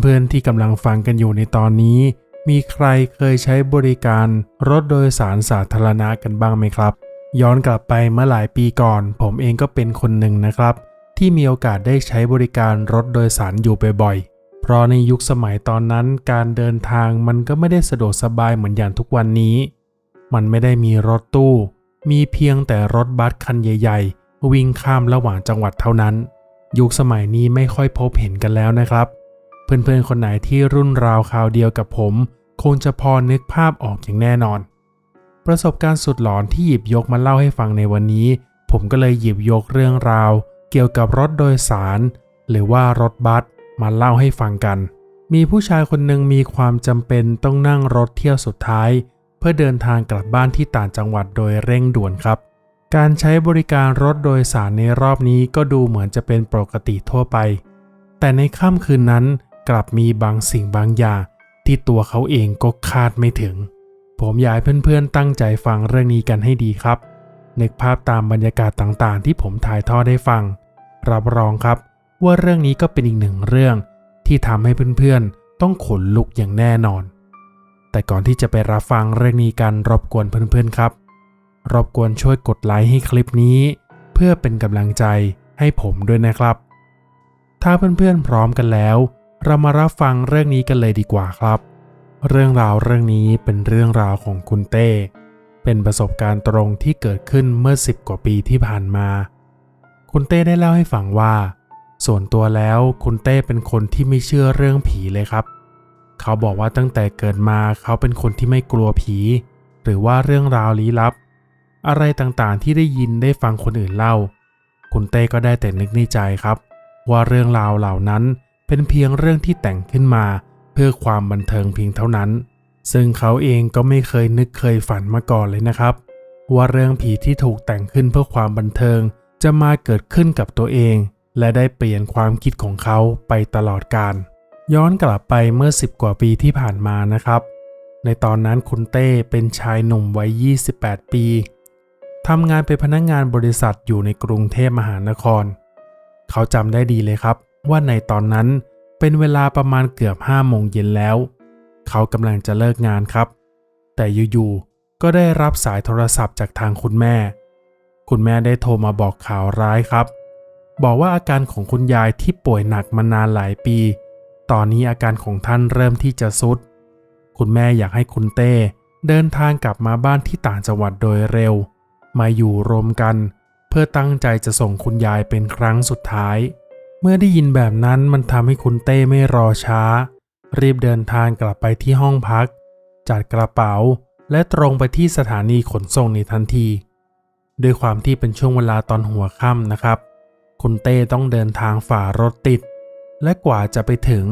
เพื่อนๆที่กำลังฟังกันอยู่ในตอนนี้ มีใครเคยใช้บริการรถโดยสารสาธารณะกันบ้างไหมครับ ย้อนกลับไปเมื่อหลายปีก่อน ผมเองก็เป็นคนหนึ่งนะครับ ที่มีโอกาสได้ใช้บริการรถโดยสารอยู่บ่อยๆ เพราะในยุคสมัยตอนนั้นการเดินทางมันก็ไม่ได้สะดวกสบายเหมือนอย่างทุกวันนี้ มันไม่ได้มีรถตู้ มีเพียงแต่รถบัสคันใหญ่ ๆ วิ่งข้ามระหว่างจังหวัดเท่านั้น ยุคสมัยนี้ไม่ค่อยพบเห็นกันแล้วนะครับ เพื่อนๆคนไหนที่รุ่นราวคราวเดียวกับผม คงจะพอนึกภาพออกอย่างแน่นอน ประสบการณ์สุดหลอนที่หยิบยกมาเล่าให้ฟังในวันนี้ ผมก็เลยหยิบยกเรื่องราว เกี่ยวกับรถโดยสาร หรือว่ารถบัสมาเล่าให้ฟังกัน มีผู้ชายคนหนึ่งมีความจำเป็นต้องนั่งรถเที่ยวสุดท้าย เพื่อเดินทางกลับบ้านที่ต่างจังหวัดโดยเร่งด่วนครับการใช้บริการรถโดยสารในรอบนี้ก็ดูเหมือนจะเป็นปกติทั่วไป แต่ในค่ำคืนนั้น กลับมีบางสิ่งบางอย่าง ที่ตัวเขาเองก็คาดไม่ถึง ผมอยากให้เพื่อนๆตั้งใจฟังเรื่องนี้กันให้ดีครับนึกภาพตามบรรยากาศต่างๆ ที่ผมถ่ายทอดให้ฟัง รับรองครับ ว่าเรื่องนี้ก็เป็นอีกหนึ่งเรื่อง ที่ทำให้เพื่อนๆ ต้องขนลุกอย่างแน่นอน แต่ก่อนที่จะไปรับฟังเรื่องนี้กันรบกวนเพื่อนๆครับ รบกวนช่วยกดไลค์ให้คลิปนี้ เพื่อเป็นกำลังใจให้ผมด้วยนะครับ ถ้าเพื่อนๆพร้อมกันแล้ว เรามารับฟังเรื่องนี้กันเลยดีกว่าครับ เรื่องราวเรื่องนี้เป็นเรื่องราวของคุณเต้ เป็นประสบการณ์ตรงที่เกิดขึ้นเมื่อ 10 กว่าปีที่ผ่านมา คุณเต้ได้เล่าให้ฟังว่า ส่วนตัวแล้วคุณเต้เป็นคนที่ไม่เชื่อเรื่องผีเลยครับ เขาบอกว่าตั้งแต่เกิดมาเขาเป็นคนที่ไม่กลัวผี หรือว่าเรื่องราวลี้ลับ อะไรต่างๆที่ได้ยินได้ฟังคนอื่นเล่า คุณเต้ก็ได้แต่นึกในใจครับ ว่าเรื่องราวเหล่านั้น เป็นเพียงเรื่องที่แต่งขึ้นมา เพื่อความบันเทิงเพียงเท่านั้น ซึ่งเขาเองก็ไม่เคยนึกเคยฝันมาก่อนเลยนะครับ ว่าเรื่องผีที่ถูกแต่งขึ้นเพื่อความบันเทิง จะมาเกิดขึ้นกับตัวเอง และได้เปลี่ยนความคิดของเขาไปตลอดกาลย้อนกลับไปเมื่อ 10 กว่าปีที่ผ่านมานะครับ ในตอนนั้นคุณเต้เป็นชายหนุ่มวัย 28 ปีทำงานเป็นพนักงงานบริษัทอยู่ในกรุงเทพมหานคร เขาจำได้ดีเลยครับ ว่าในตอนนั้นเป็นเวลาประมาณเกือบ5โมงเย็นแล้ว เขากำลังจะเลิกงานครับ แต่อยู่ๆก็ได้รับสายโทรศัพท์จากทางคุณแม่ คุณแม่ได้โทรมาบอกข่าวร้ายครับ บอกว่าอาการของคุณยายที่ป่วยหนักมานานหลายปี ตอนนี้อาการของท่านเริ่มที่จะสุด คุณแม่อยากให้คุณเต้เดินทางกลับมาบ้านที่ต่างจังหวัดโดยเร็ว มาอยู่รวมกัน เพื่อตั้งใจจะส่งคุณยายเป็นครั้งสุดท้าย เมื่อได้ยินแบบนั้นมันทำให้คุณเต้ไม่รอช้า รีบเดินทางกลับไปที่ห้องพัก จัดกระเป๋า และตรงไปที่สถานีขนส่งในทันที ด้วยความที่เป็นช่วงเวลาตอนหัวค่ำนะครับ คุณเต้ต้องเดินทางฝ่ารถติด และกว่าจะไปถึง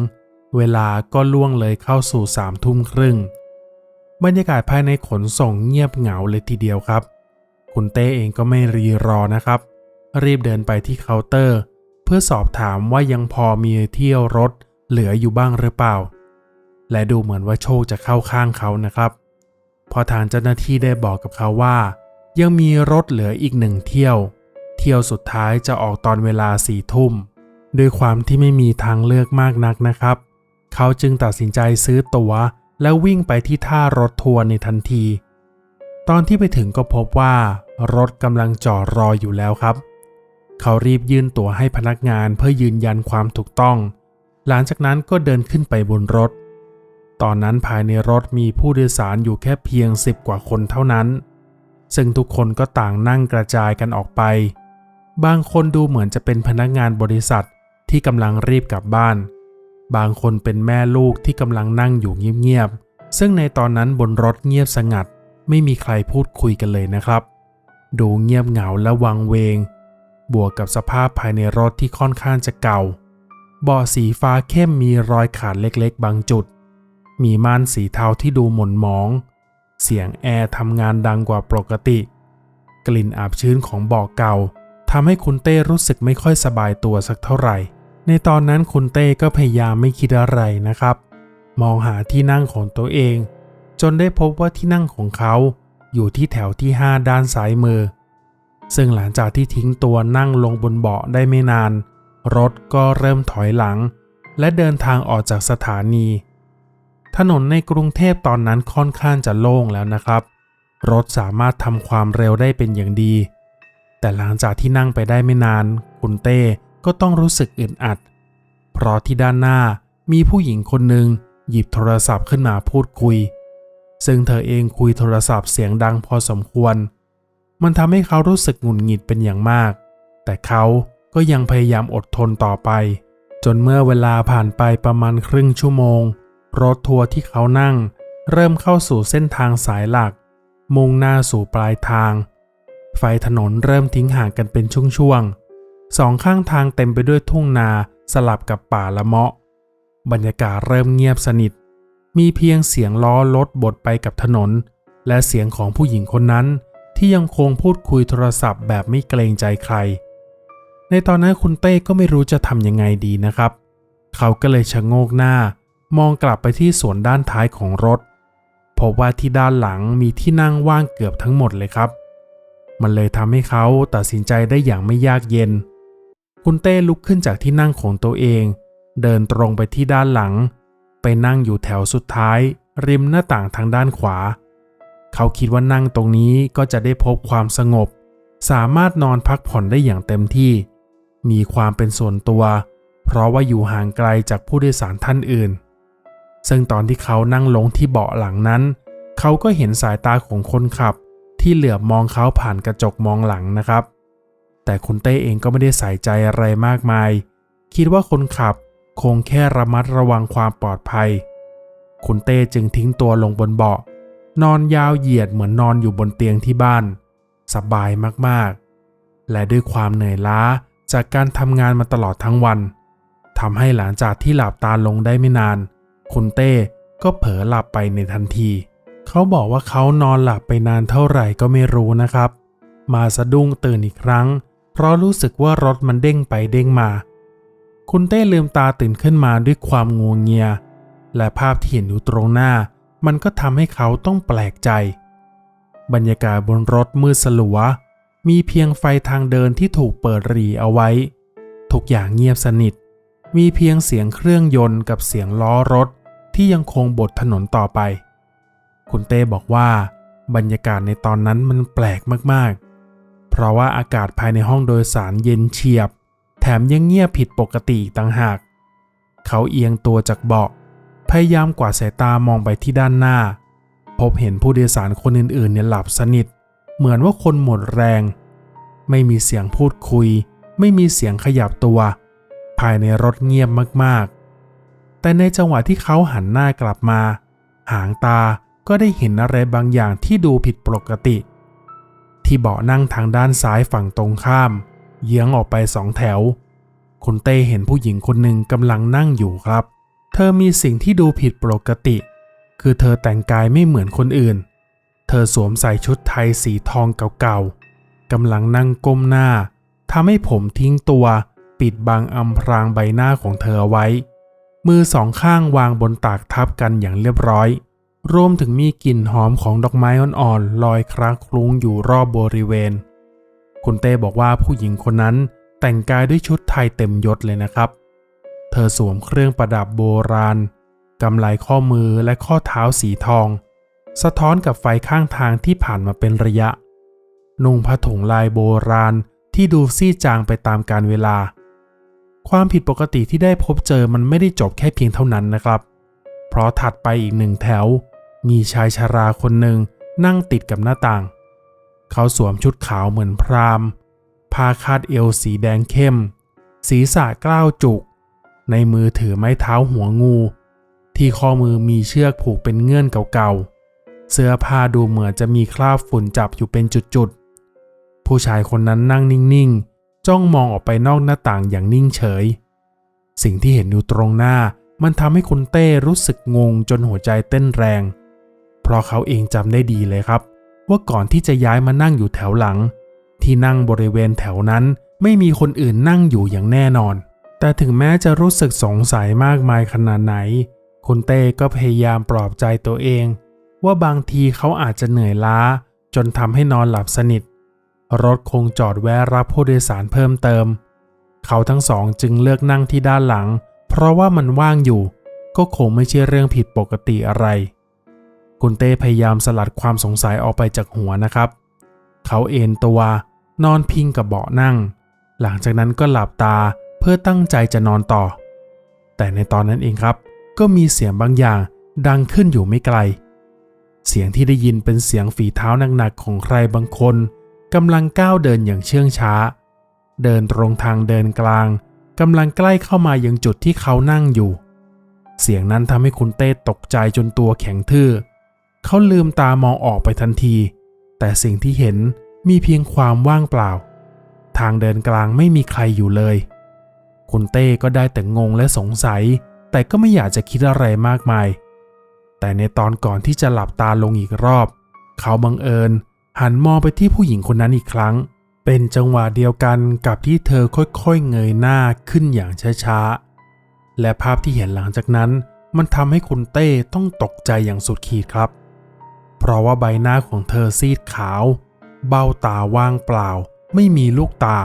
เวลาก็ล่วงเลยเข้าสู่สามทุ่มครึ่งบรรยากาศภายในขนส่งเงียบเหงาเลยทีเดียวครับ คุณเต้เองก็ไม่รีรอนะครับ รีบเดินไปที่เคาน์เตอร์ พื่อสอบถามว่ายังพอมีเที่ยวรถเหลืออยู่บ้างหรือเปล่า และดูเหมือนว่าโชคจะเข้าข้างเขานะครับพอทางเจ้าหน้าที่ได้บอกกับเขาว่า ยังมีรถเหลืออีกหนึ่งเที่ยว เที่ยวสุดท้ายจะออกตอนเวลาสี่ทุ่มด้วยความที่ไม่มีทางเลือกมากนักนะครับ เขาจึงตัดสินใจซื้อตั๋ว แล้ววิ่งไปที่ท่ารถทัวร์ในทันที ตอนที่ไปถึงก็พบว่ารถกำลังจอดรออยู่แล้วครับ เขารีบยื่นตั๋วให้พนักงานเพื่อยืนยันความถูกต้อง หลังจากนั้นก็เดินขึ้นไปบนรถ ตอนนั้นภายในรถมีผู้โดยสารอยู่แค่เพียงสิบกว่าคนเท่านั้น ซึ่งทุกคนก็ต่างนั่งกระจายกันออกไป บางคนดูเหมือนจะเป็นพนักงานบริษัทที่กำลังรีบกลับบ้าน บางคนเป็นแม่ลูกที่กำลังนั่งอยู่เงียบๆ ซึ่งในตอนนั้นบนรถเงียบสงัด ไม่มีใครพูดคุยกันเลยนะครับ ดูเงียบเหงาและวังเวง บวกกับสภาพภายในรถที่ค่อนข้างจะเก่า เบาะสีฟ้าเข้มมีรอยขาดเล็กๆ บางจุด มีม่านสีเทาที่ดูหม่นหมอง เสียงแอร์ทำงานดังกว่าปกติ กลิ่นอับชื้นของเบาะเก่าทำให้คุณเต้รู้สึกไม่ค่อยสบายตัวสักเท่าไหร่ ในตอนนั้นคุณเต้ก็พยายามไม่คิดอะไรนะครับ มองหาที่นั่งของตัวเอง จนได้พบว่าที่นั่งของเขาอยู่ที่แถวที่ 5 ด้านซ้ายมือ ซึ่งหลังจากที่ทิ้งตัวนั่งลงบนเบาะได้ไม่นาน รถก็เริ่มถอยหลัง และเดินทางออกจากสถานี ถนนในกรุงเทพตอนนั้นค่อนข้างจะโล่งแล้วนะครับ รถสามารถทำความเร็วได้เป็นอย่างดี แต่หลังจากที่นั่งไปได้ไม่นาน คุณเต้ก็ต้องรู้สึกอึดอัด เพราะที่ด้านหน้ามีผู้หญิงคนหนึ่งหยิบโทรศัพท์ขึ้นมาพูดคุย ซึ่งเธอเองคุยโทรศัพท์เสียงดังพอสมควร มันทำให้เขารู้สึกหงุดหงิดเป็นอย่างมาก แต่เขาก็ยังพยายามอดทนต่อไป จนเมื่อเวลาผ่านไปประมาณครึ่งชั่วโมง รถทัวร์ที่เขานั่ง เริ่มเข้าสู่เส้นทางสายหลัก มุ่งหน้าสู่ปลายทาง ไฟถนนเริ่มทิ้งห่างกันเป็นช่วงๆสองข้างทางเต็มไปด้วยทุ่งนาสลับกับป่าละเมาะ บรรยากาศเริ่มเงียบสนิท มีเพียงเสียงล้อรถบดไปกับถนน และเสียงของผู้หญิงคนนั้น ที่ยังคงพูดคุยโทรศัพท์แบบไม่เกรงใจใคร ในตอนนั้นคุณเต้ก็ไม่รู้จะทำยังไงดีนะครับ เขาก็เลยชะโงกหน้า มองกลับไปที่ส่วนด้านท้ายของรถ พบว่าที่ด้านหลังมีที่นั่งว่างเกือบทั้งหมดเลยครับ มันเลยทำให้เขาตัดสินใจได้อย่างไม่ยากเย็น คุณเต้ลุกขึ้นจากที่นั่งของตัวเอง เดินตรงไปที่ด้านหลัง ไปนั่งอยู่แถวสุดท้าย ริมหน้าต่างทางด้านขวา เขาคิดว่านั่งตรงนี้ก็จะได้พบความสงบ สามารถนอนพักผ่อนได้อย่างเต็มที่ มีความเป็นส่วนตัว เพราะว่าอยู่ห่างไกลจากผู้โดยสารท่านอื่น ซึ่งตอนที่เขานั่งลงที่เบาะหลังนั้น เขาก็เห็นสายตาของคนขับ ที่เหลือบมองเขาผ่านกระจกมองหลังนะครับ แต่คุณเต้เองก็ไม่ได้ใส่ใจอะไรมากมาย คิดว่าคนขับคงแค่ระมัดระวังความปลอดภัย คุณเต้จึงทิ้งตัวลงบนเบาะ นอนยาวเหยียดเหมือนนอนอยู่บนเตียงที่บ้าน สบายมากๆ และด้วยความเหนื่อยล้าจากการทำงานมาตลอดทั้งวันทำให้หลังจากที่หลับตาลงได้ไม่นาน คุณเต้ก็เผลอหลับไปในทันที เขาบอกว่าเขานอนหลับไปนานเท่าไหร่ก็ไม่รู้นะครับ มาสะดุ้งตื่นอีกครั้ง เพราะรู้สึกว่ารถมันเด้งไปเด้งมา คุณเต้ลืมตาตื่นขึ้นมาด้วยความงวงเงีย และภาพที่เห็นอยู่ตรงหน้า มันก็ทำให้เขาต้องแปลกใจ บรรยากาศบนรถมืดสลัว มีเพียงไฟทางเดินที่ถูกเปิดรีเอาไว้ ทุกอย่างเงียบสนิท มีเพียงเสียงเครื่องยนต์กับเสียงล้อรถที่ยังคงบดถนนต่อไป คุณเต้บอกว่า บรรยากาศในตอนนั้นมันแปลกมากๆ เพราะว่าอากาศภายในห้องโดยสารเย็นเฉียบ แถมยังเงียบผิดปกติต่างหาก เขาเอียงตัวจากเบาะ พยายามกวาดสายตามองไปที่ด้านหน้า พบเห็นผู้โดยสารคนอื่นๆเนี่ยหลับสนิท เหมือนว่าคนหมดแรง ไม่มีเสียงพูดคุย ไม่มีเสียงขยับตัว ภายในรถเงียบมากๆ แต่ในจังหวะที่เขาหันหน้ากลับมา หางตาก็ได้เห็นอะไรบางอย่างที่ดูผิดปกติ ที่เบาะนั่งทางด้านซ้ายฝั่งตรงข้าม เยื้องออกไปสองแถว คุณเต้เห็นผู้หญิงคนหนึ่งกำลังนั่งอยู่ครับ เธอมีสิ่งที่ดูผิดปกติ คือเธอแต่งกายไม่เหมือนคนอื่น เธอสวมใส่ชุดไทยสีทองเก่าๆกำลังนั่งก้มหน้าทำให้ผมทิ้งตัว ปิดบังอำพรางใบหน้าของเธอไว้ มือสองข้างวางบนตากทับกันอย่างเรียบร้อย รวมถึงมีกลิ่นหอมของดอกไม้อ่อนๆลอยคล้าคลุ้งอยู่รอบบริเวณ คุณเต้บอกว่าผู้หญิงคนนั้นแต่งกายด้วยชุดไทยเต็มยศเลยนะครับ เธอสวมเครื่องประดับโบราณกำไลข้อมือและข้อเท้าสีทอง สะท้อนกับไฟข้างทางที่ผ่านมาเป็นระยะ นุ่งผ้าถุงลายโบราณที่ดูซีดจางไปตามกาลเวลา ความผิดปกติที่ได้พบเจอมันไม่ได้จบแค่เพียงเท่านั้นนะครับ เพราะถัดไปอีกหนึ่งแถว มีชายชาราคนหนึ่งนั่งติดกับหน้าต่าง เขาสวมชุดขาวเหมือนพราหมณ์ผ้าคาดเอวสีแดงเข้ม ศีรษะกล้าวจุก ในมือถือไม้เท้าหัวงู ที่ข้อมือมีเชือกผูกเป็นเงื่อนเก่าๆ เสื้อผ้าดูเหมือนจะมีคราบฝุ่นจับอยู่เป็นจุดๆ ผู้ชายคนนั้นนั่งนิ่งๆ จ้องมองออกไปนอกหน้าต่างอย่างนิ่งเฉย สิ่งที่เห็นอยู่ตรงหน้ามันทำให้คุณเต้รู้สึกงงจนหัวใจเต้นแรง เพราะเขาเองจำได้ดีเลยครับ ว่าก่อนที่จะย้ายมานั่งอยู่แถวหลัง ที่นั่งบริเวณแถวนั้นไม่มีคนอื่นนั่งอยู่อย่างแน่นอน แต่ถึงแม้จะรู้สึกสงสัยมากมายขนาดไหน คุณเต้ก็พยายามปลอบใจตัวเอง ว่าบางทีเขาอาจจะเหนื่อยล้า จนทำให้นอนหลับสนิท รถคงจอดแวะรับผู้โดยสารเพิ่มเติม เขาทั้งสองจึงเลือกนั่งที่ด้านหลัง เพราะว่ามันว่างอยู่ ก็คงไม่ใช่เรื่องผิดปกติอะไร คุณเต้พยายามสลัดความสงสัยออกไปจากหัวนะครับ เขาเอนตัวนอนพิงกับเบาะนั่ง หลังจากนั้นก็หลับตา เพื่อตั้งใจจะนอนต่อ แต่ในตอนนั้นเองครับ ก็มีเสียงบางอย่างดังขึ้นอยู่ไม่ไกล เสียงที่ได้ยินเป็นเสียงฝีเท้าหนักๆของใครบางคนกำลังก้าวเดินอย่างเชื่องช้า เดินตรงทางเดินกลางกำลังใกล้เข้ามายังจุดที่เขานั่งอยู่ เสียงนั้นทำให้คุณเต้ตกใจจนตัวแข็งทื่อ เขาลืมตามองออกไปทันที แต่สิ่งที่เห็นมีเพียงความว่างเปล่า ทางเดินกลางไม่มีใครอยู่เลย คุณเต้ก็ได้แต่งงและสงสัย แต่ก็ไม่อยากจะคิดอะไรมากมาย แต่ในตอนก่อนที่จะหลับตาลงอีกรอบ เขาบังเอิญ หันมองไปที่ผู้หญิงคนนั้นอีกครั้ง เป็นจังหวะเดียวกันกับที่เธอค่อยๆเงยหน้าขึ้นอย่างช้าๆ และภาพที่เห็นหลังจากนั้น มันทำให้คุณเต้ต้องตกใจอย่างสุดขีดครับ เพราะว่าใบหน้าของเธอซีดขาว เบ้าตาว่างเปล่า ไม่มีลูกตา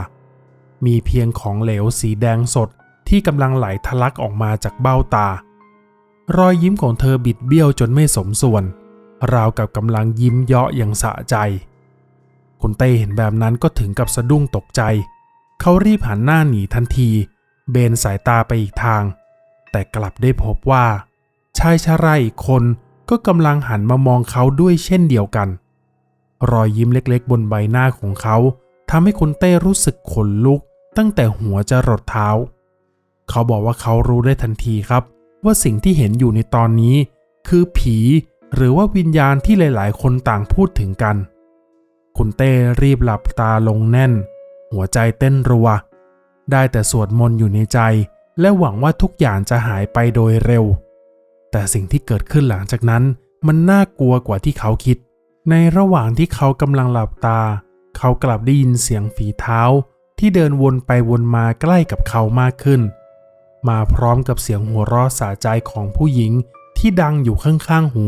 มีเพียงของเหลวสีแดงสดที่กำลังไหลทะลักออกมาจากเบ้าตา รอยยิ้มของเธอบิดเบี้ยวจนไม่สมส่วน ราวกับกำลังยิ้มเยาะอย่างสะใจ คุณเต้เห็นแบบนั้นก็ถึงกับสะดุ้งตกใจ เขารีบหันหน้าหนีทันที เบนสายตาไปอีกทาง แต่กลับได้พบว่า ชายชราอีกคนก็กำลังหันมามองเขาด้วยเช่นเดียวกัน รอยยิ้มเล็กๆบนใบหน้าของเขา ทำให้คุณเต้รู้สึกขนลุก ตั้งแต่หัวจะรดเท้า เขาบอกว่าเขารู้ได้ทันทีครับ ว่าสิ่งที่เห็นอยู่ในตอนนี้ คือผีหรือว่าวิญญาณที่หลาย ๆ คนต่างพูดถึงกัน คุณเต้รีบหลับตาลงแน่น หัวใจเต้นรัว ได้แต่สวดมนต์อยู่ในใจ และหวังว่าทุกอย่างจะหายไปโดยเร็ว แต่สิ่งที่เกิดขึ้นหลังจากนั้น มันน่ากลัวกว่าที่เขาคิด ในระหว่างที่เขากำลังหลับตา เขากลับได้ยินเสียงฝีเท้าที่เดินวนไปวนมาใกล้กับเขามากขึ้น มาพร้อมกับเสียงหัวเราะสะใจของผู้หญิงที่ดังอยู่ข้างๆหู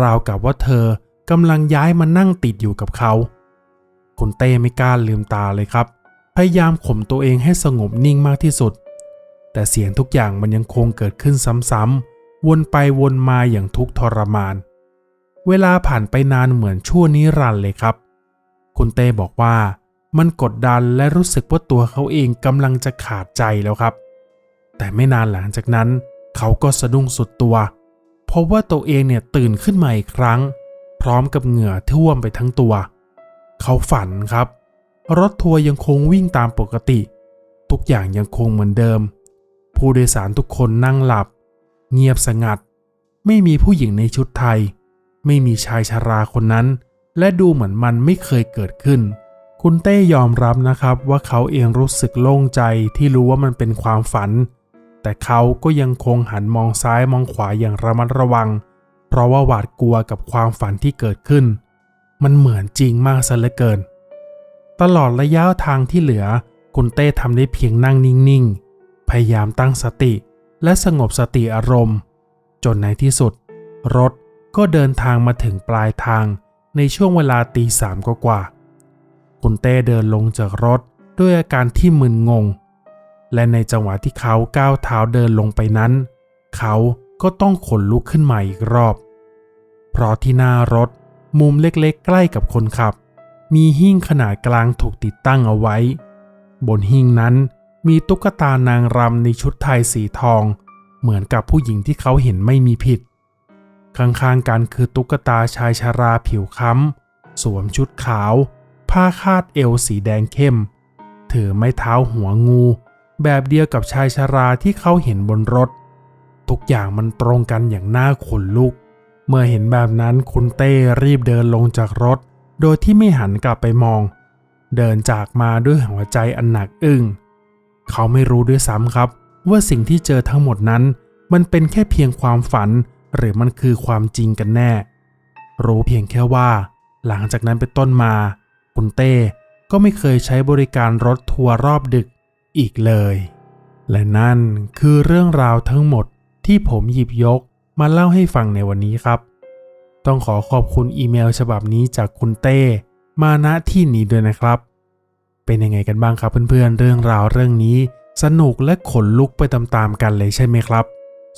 ราวกับว่าเธอกำลังย้ายมานั่งติดอยู่กับเขาคุณเต้ไม่กล้าลืมตาเลยครับ พยายามข่มตัวเองให้สงบนิ่งมากที่สุด แต่เสียงทุกอย่างมันยังคงเกิดขึ้นซ้ำๆวนไปวนมาอย่างทุกข์ทรมาน เวลาผ่านไปนานเหมือนชั่วนิรันดร์เลยครับ คุณเต้บอกว่ามันกดดันและรู้สึกว่าตัวเขาเองกำลังจะขาดใจแล้วครับ แต่ไม่นานหลังจากนั้น เขาก็สะดุ้งสุดตัวเพราะว่าตัวเองเนี่ยตื่นขึ้นมาอีกครั้ง พร้อมกับเหงื่อท่วมไปทั้งตัว เขาฝันครับ รถทัวร์ยังคงวิ่งตามปกติ ทุกอย่างยังคงเหมือนเดิม ผู้โดยสารทุกคนนั่งหลับ เงียบสงัด ไม่มีผู้หญิงในชุดไทย ไม่มีชายชาราคนนั้น และดูเหมือนมันไม่เคยเกิดขึ้น คุณเต้ยอมรับนะครับว่าเขาเองรู้สึกโล่งใจที่รู้ว่ามันเป็นความฝัน แต่เขาก็ยังคงหันมองซ้ายมองขวาอย่างระมัดระวัง เพราะว่าหวาดกลัวกับความฝันที่เกิดขึ้น มันเหมือนจริงมากซะเหลือเกิน ตลอดระยะทางที่เหลือ คุณเต้ทำได้เพียงนั่งนิ่งๆ พยายามตั้งสติ และสงบสติอารมณ์ จนในที่สุด รถก็เดินทางมาถึงปลายทาง ในช่วงเวลาตีสามกว่าๆคุณเต้เดินลงจากรถด้วยอาการที่มึนงง และในจังหวะที่เขาก้าวเท้าเดินลงไปนั้น เขาก็ต้องขนลุกขึ้นมาอีกรอบ เพราะที่หน้ารถมุมเล็กๆ ใกล้กับคนขับ มีหิ้งขนาดกลางถูกติดตั้งเอาไว้ บนหิ้งนั้นมีตุ๊กตานางรำในชุดไทยสีทอง เหมือนกับผู้หญิงที่เขาเห็นไม่มีผิด ข้างๆกันคือตุ๊กตาชายชาราผิวค้ำสวมชุดขาว ผ้าคาดเอวสีแดงเข้ม ถือไม้เท้าหัวงู แบบเดียวกับชายชาราที่เขาเห็นบนรถ ทุกอย่างมันตรงกันอย่างน่าขนลุก เมื่อเห็นแบบนั้นคุณเต้รีบเดินลงจากรถ โดยที่ไม่หันกลับไปมอง เดินจากมาด้วยหัวใจอันหนักอึ้งเขาไม่รู้ด้วยซ้ำครับ ว่าสิ่งที่เจอทั้งหมดนั้น มันเป็นแค่เพียงความฝัน หรือมันคือความจริงกันแน่ รู้เพียงแค่ว่า หลังจากนั้นเป็นต้นมา คุณเต้ก็ไม่เคยใช้บริการรถทัวร์รอบดึกอีกเลย และนั่นคือเรื่องราวทั้งหมดที่ผมหยิบยกมาเล่าให้ฟังในวันนี้ครับ ต้องขอขอบคุณอีเมลฉบับนี้จากคุณเต้ มาณที่นี้ด้วยนะครับ เป็นยังไงกันบ้างครับเพื่อนๆเรื่องราวเรื่องนี้สนุกและขนลุกไปตามๆกันเลยใช่ไหมครับ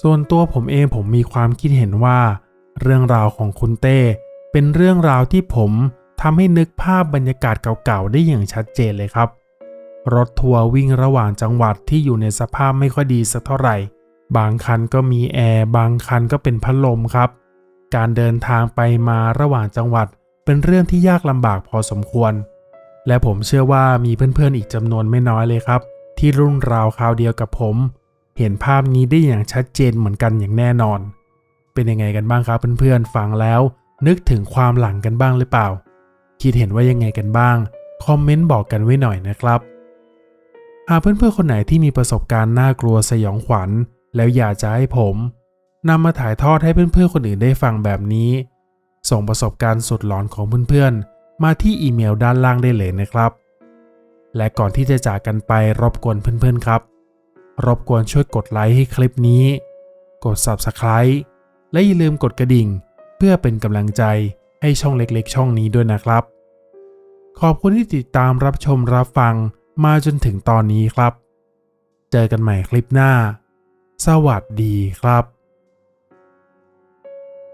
ส่วนตัวผมเองผมมีความคิดเห็นว่า เรื่องราวของคุณเต้เป็นเรื่องราวที่ผมทำให้นึกภาพบรรยากาศเก่าๆ ได้อย่างชัดเจนเลยครับ รถทัวร์วิ่งระหว่างจังหวัดที่อยู่ในสภาพไม่ค่อยดีสักเท่าไหร่ บางคันก็มีแอร์บางคันก็เป็นพัดลมครับ การเดินทางไปมาระหว่างจังหวัดเป็นเรื่องที่ยากลำบากพอสมควร และผมเชื่อว่ามีเพื่อนๆอีกจำนวนไม่น้อยเลยครับ ที่รุ่นราวคราวเดียวกับผม เห็นภาพนี้ได้อย่างชัดเจนเหมือนกันอย่างแน่นอน เป็นยังไงกันบ้างครับเพื่อนๆ ฟังแล้ว นึกถึงความหลังกันบ้างหรือเปล่า คิดเห็นว่ายังไงกันบ้าง คอมเมนต์บอกกันไว้หน่อยนะครับ หากเพื่อนๆคนไหนที่มีประสบการณ์น่ากลัวสยองขวัญ แล้วอยากจะให้ผมนำมาถ่ายทอดให้เพื่อนๆคนอื่นได้ฟังแบบนี้ ส่งประสบการณ์สุดหลอนของเพื่อนๆ มาที่อีเมลด้านล่างได้เลยนะครับ และก่อนที่จะจากกันไปรบกวนเพื่อนๆครับ รบกวนช่วยกดไลค์ให้คลิปนี้ กด Subscribe และอย่าลืมกดกระดิ่ง เพื่อเป็นกำลังใจให้ช่องเล็กๆ ช่องนี้ด้วยนะครับ ขอบคุณที่ติดตามรับชมรับฟังมาจนถึงตอนนี้ครับ เจอกันใหม่คลิปหน้า สวัสดีครับ